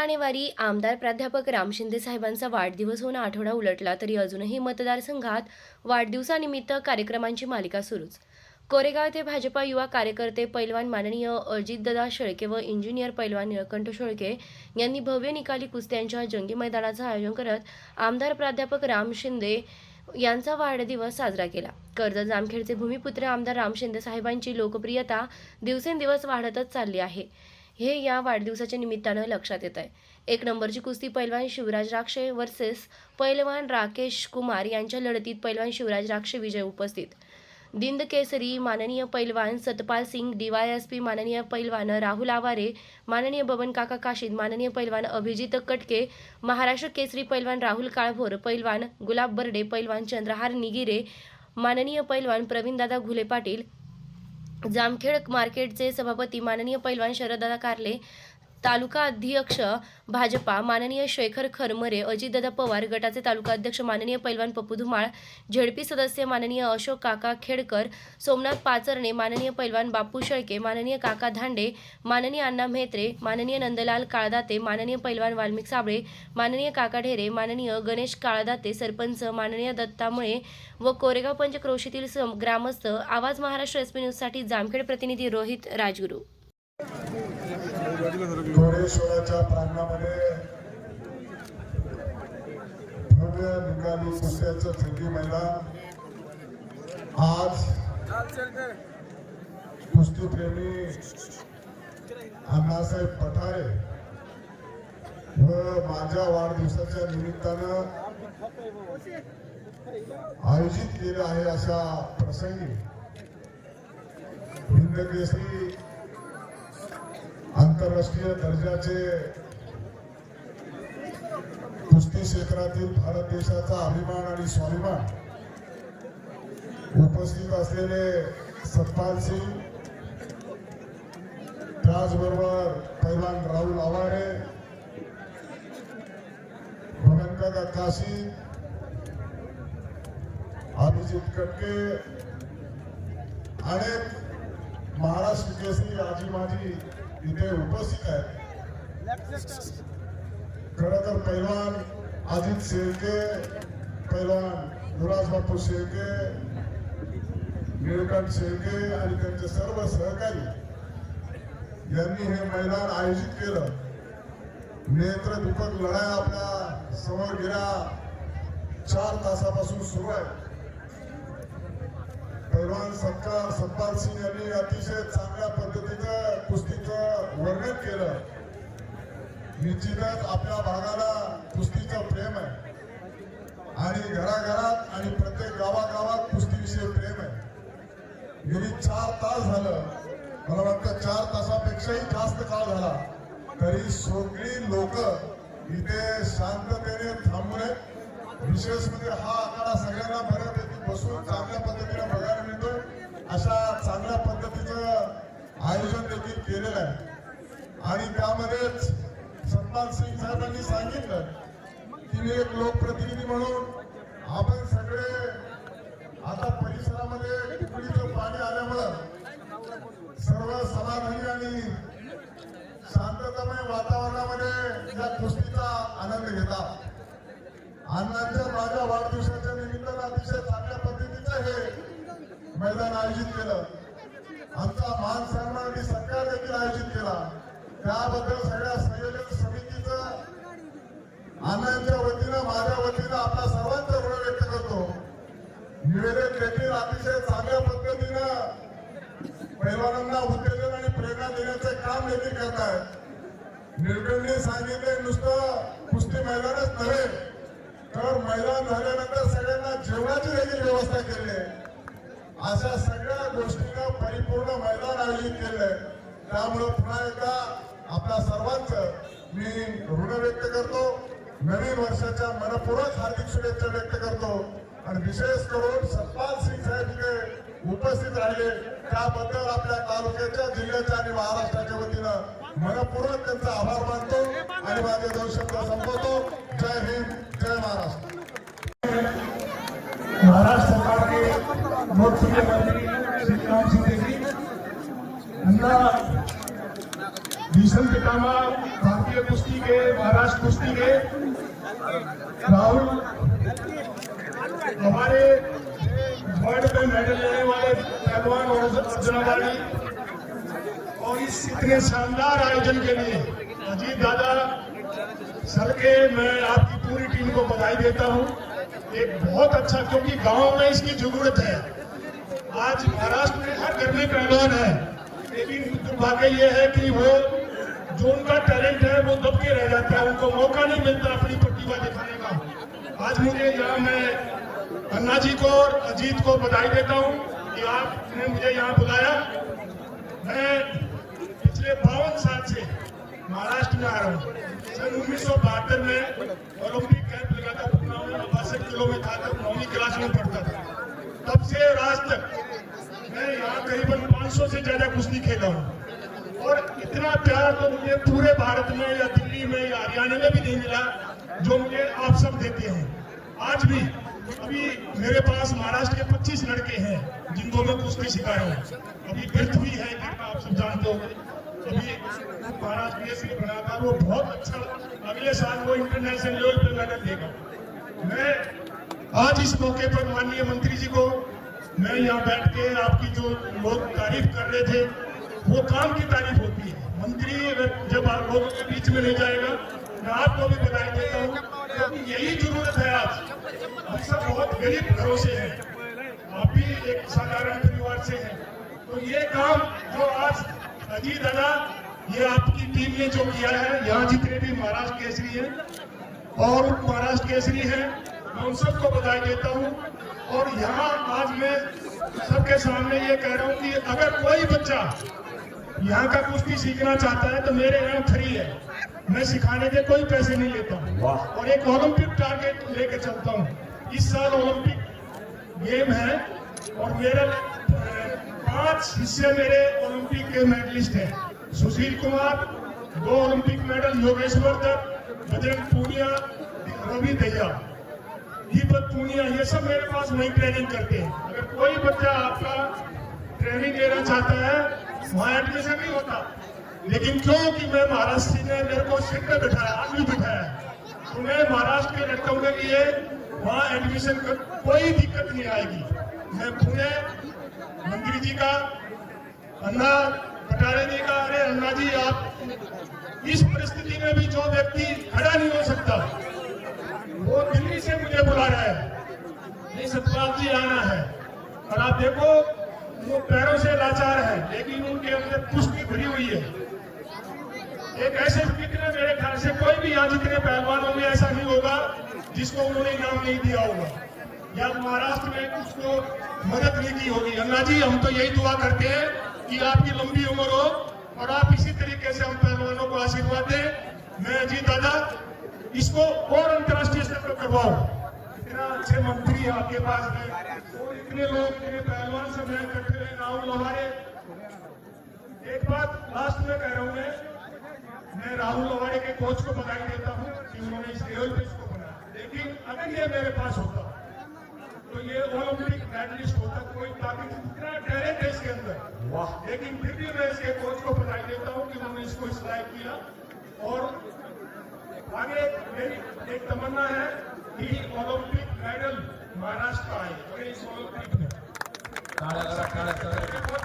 जानेवारी आमदार प्राध्यापक राम शिंदे साहेबांचा वाढदिवस होऊन आठवडा उलटला तरी अजूनही मतदारसंघात वाढदिवसानिमित्त कार्यक्रमांची मालिका सुरूच. कोरेगाव येथे भाजपा युवा कार्यकर्ते पैलवान माननीय अजितदादा शेळके व इंजिनियर पैलवान निळकंठ शेळके यांनी भव्य निकाली कुस्त्यांच्या जंगी मैदानाचं आयोजन करत आमदार प्राध्यापक राम शिंदे यांचा वाढदिवस साजरा केला. कर्जत जामखेडचे भूमिपुत्र आमदार राम शिंदे साहेबांची लोकप्रियता दिवसेंदिवस वाढतच चालली आहे. हे या वाढदिवसाच्या निमित्तानं लक्षात येत आहे एक नंबरची कुस्ती पैलवान शिवराज राक्षे वर्सेस पैलवान राकेश कुमार यांच्या लढतीत पैलवान शिवराज राक्षे विजय उपस्थित. दिंद केसरी माननीय पैलवान सतपाल सिंग डीवायएसपी माननीय पैलवान राहुल आवारे माननीय बबन काका काशीद माननीय पैलवान अभिजित कटके महाराष्ट्र केसरी पैलवान राहुल काळभोर पैलवान गुलाब बर्डे पैलवान चंद्रहार निगिरे माननीय पैलवान प्रवीणदादा घुले पाटील जामखेड मार्केटचे सभापती माननीय पैलवान शरददादा कारले तालुका अध्यक्ष भाजपा माननीय शेखर खरमरे अजितदादा पवार गटाचे तालुका अध्यक्ष माननीय पैलवान पप्पू धुमाळ झेडपी सदस्य माननीय अशोक काका खेडकर सोमनाथ पाचरणे माननीय पैलवान बापू शेळके माननीय काका धांडे माननीय अण्णा म्हेत्रे माननीय नंदलाल काळदाते माननीय पैलवान वाल्मिक साबळे माननीय काका ढेरे माननीय गणेश काळदाते सरपंच माननीय दत्तामुळे व कोरेगाव पंचक्रोशीतील ग्रामस्थ आवाज महाराष्ट्र एसपी न्यूजसाठी जामखेड प्रतिनिधी रोहित राजगुरू. घोडेश्वराच्या प्रांगणामध्ये भव्य निकाली कुस्त्याचं जंगी मैदान. आज कुस्तीप्रेमी अण्णासाहेब पठारे व माझ्या वाढदिवसाच्या निमित्तानं आयोजित केलं आहे अशा प्रसंगी हिंदकेसरी आंतरराष्ट्रीय दर्जाचे कुस्ती क्षेत्रातील भारत देशाचा अभिमान आणि स्वाभिमान उपस्थित असलेले सतपाल सिंग त्याचबरोबर पैलवान राहुल आवारे भगनकाका काशी अभिजित कटके अनेक महाराष्ट्र केसरी आजी माजी इथे उपस्थित आहेत. खर तर पैलवान अजित शेळके पैलवान युवराज बापू शेळके निळकंठ शेळके आणि त्यांचे सर्व सहकारी यांनी हे मैदान आयोजित केलं. नेत्र नेत्रदीपक लढाई आपल्यासमोर गेल्या चार तासापासून सुरू आहे. पैलवान सत्कार सत्पाल सिंग यांनी अतिशय चांगल्या पद्धतीचं पुस्तक वर्णन केलं. निश्चितच आपल्या भागाला कुस्तीचं प्रेम आहे. आणि घराघरात आणि प्रत्येक गावागावात कुस्तीविषयी प्रेम आहे. गेली चार तास झालं. मला वाटतं चार तासापेक्षाही जास्त काळ झाला. तरी सगळी लोक इथे शांततेने थांबून आहेत. विशेष म्हणजे हा आकडा सगळ्यांना बऱ्यापैकी बसून चांगल्या पद्धतीने बघायला मिळतोय. अशा चांगल्या पद्धतीचं आयोजन देखील केलेलं आहे. आणि त्यामध्येच सतपाल सिंग साहेबांनी सांगितलं की मी एक लोकप्रतिनिधी म्हणून आपण सगळे आता परिसरामध्ये कुकडीचं पाणी आल्यामुळं सर्व समाधानी आणि शांततामय वातावरणामध्ये या कुस्तीचा आनंद घेतात अण्णांच्या माझ्या वाढदिवसाच्या निमित्तानं अतिशय चांगल्या पद्धतीचं हे मैदान आयोजित केलं. आमचा मान सन्मान आणि सत्कार देखील आयोजित केला त्याबद्दल सगळ्या संयोजक समितीचं आनंदच्या वतीनं माझ्या वतीनं आपला सर्वांचा ऋण व्यक्त करतो. निवेदन देखील अतिशय चांगल्या पद्धतीनं पैलवानांना उत्तेजन आणि प्रेरणा देण्याचे काम देखील करत आहेत सांगितले नुसतं कुस्ती मैदानच नव्हे तर मैदान झाल्यानंतर सगळ्यांना जेवणाची देखील व्यवस्था केली आहे. अशा सगळ्या गोष्टींना परिपूर्ण मैदान आयोजित केलंय त्यामुळे पुन्हा एकदा आपल्या सर्वांचं मी ऋण व्यक्त करतो. नवीन वर्षाच्या मनपूर्वक हार्दिक शुभेच्छा व्यक्त करतो. आणि विशेष करून सतपाल सिंग साहेब इथे उपस्थित राहिले. त्याबद्दल आपल्या तालुक्याच्या जिल्ह्याच्या आणि महाराष्ट्राच्या वतीनं मनपूर्वक त्यांचा आभार मानतो आणि माझे दोन शब्द संपवतो. जय हिंद जय महाराष्ट्र. महाराष्ट्र सरकार के मंत्री श्री राम सिंह भीषण पितामा भारतीय कुश्ती के, महाराष्ट्र कुश्ती के। राहुल, हमारे वर्ल्ड में मेडल लेने वाले पहलवान और अर्जुनावाड़ी और इस इतने शानदार आयोजन के लिए अजीत दादा सर के मैं आपकी पूरी टीम को बधाई देता हूँ। एक बहुत अच्छा क्योंकि गाँव में इसकी ज़रूरत है। आज महाराष्ट्र में हर घर में पहलवान है। लेकिन दुर्भाग्य ये है कि वो जो उनका टैलेंट है, वो दब के रह जाता है। उनको मौका नहीं मिलता अपनी प्रतिभा दिखाने का। आज मुझे यहाँ मैं अन्ना जी को और अजीत को बधाई देता हूँ कि आपने मुझे यहाँ बुलाया। मैं पिछले बावन साल से महाराष्ट्र में आ रहा हूँ। सन उन्नीस सौ बहत्तर में ओलंपिक कैंप लगा था पटना में बासठ किलो में था तब नौवीं क्लास में पढ़ता था। तब से आज तक मैं यहाँ करीबन 500 से ज़्यादा कुश्ती खेला हूँ। और इतना प्यार तो मुझे पूरे भारत में या दिल्ली में या हरियाणा में भी नहीं मिला, जो मुझे आप सब देते हैं। आज भी, अभी मेरे पास महाराष्ट्र के 25 लड़के हैं, जिनको मैं कुश्ती सिखा रहा हूँ। अभी गिरथ भी है आप सब जानते हो। अभी महाराष्ट्र के श्री बना था वो बहुत अच्छा अगले साल वो इंटरनेशनल लेवल पे मेडल देगा। मैं आज इस मौके पर माननीय मंत्री जी को, मैं यहाँ बैठ के आपकी जो लोग तारीफ़ कर रहे थे वो काम की तारीफ़ होती है। मंत्री जब आप लोगों के बीच में नहीं जाएगा, मैं आपको भी बधाई देता हूँ यही ज़रूरत है आज। हम सब बहुत गरीब घरों से हैं। आप भी एक साधारण परिवार से हैं। तो ये काम जो आज अजीत दादा, ये आपकी टीम ने जो किया है, यहाँ जितने भी महाराष्ट्र केसरी हैं, और महाराष्ट्र केसरी हैं, मैं उन सबको बधाई देता हूँ। और यहाँ आज मैं सबके सामने ये कह रहा हूँ कि अगर कोई बच्चा यहाँ का कुश्ती सीखना चाहता है तो मेरे यहाँ फ्री है। मैं सिखाने के कोई पैसे नहीं लेता हूँ। और एक ओलंपिक टारगेट लेके चलता हूँ। इस साल ओलंपिक गेम है और मेरे पाँच हिस्से मेरे ओलंपिक के मेडलिस्ट हैं। सुशील कुमार दो ओलंपिक मेडल योगेश्वर दत्त बजरंग पूनिया रवि दहिया। दीपक पूनिया ये सब मेरे पास वही ट्रेनिंग करते हैं। अगर कोई बच्चा आपका ट्रेनिंग लेना चाहता है वहाँ एडमिशन नहीं होता। लेकिन क्योंकि मैं महाराष्ट्र ने मेरे को सीट पे बिठाया आज भी बिठाया तो मैं महाराष्ट्र के लड़कों के लिए वहाँ एडमिशन कर कोई दिक्कत नहीं आएगी। मैं पुणे मंत्री जी का, अन्ना पटारे जी का, अरे अन्ना जी, आप इस परिस्थिति में भी जो व्यक्ति खड़ा नहीं हो सकता, वो दिल्ली से मुझे बुला रहा है। सतपाल जी आना है। और आप देखो वो पैरों से लाचार है, लेकिन उनके अंदर कुश्ती भरी हुई है। एक ऐसे कितने मेरे ख्याल से कोई भी यहाँ जितने पहलवान होंगे ऐसा नहीं होगा जिसको उन्होंने इनाम नहीं दिया होगा। या महाराष्ट्र में उसको मदद नहीं की होगी। अन्ना जी, हम तो यही दुआ करते हैं कि आपकी लंबी उम्र हो और आप इसी तरीके से हम पहलवानों को आशीर्वाद दें। मैं अजीत दादा, इसको और अंतर्राष्ट्रीय स्तर पर करवाओ इतना अच्छे मंत्री आपके पास है। और इतने लोग इतने पहलवान सब हैं इकट्ठे हैं राहुल लोहारे। एक बात लास्ट में कह रहा हूँ मैं मैं राहुल लोहारे के कोच को बधाई देता हूँ कि उन्होंने इस लेवल पे इसको बनाया। लेकिन अगर ये मेरे पास होता तो ये ओलंपिक मेडलिस्ट होता कोई ताकत इतना टैलेंट है इसके अंदर। लेकिन फिर भी मैं इसके कोच को बधाई देता हूँ कि उन्होंने इसको इस लायक किया। और आगे मेरी एक तमन्ना है कि ओलंपिक मेडल महाराष्ट्र का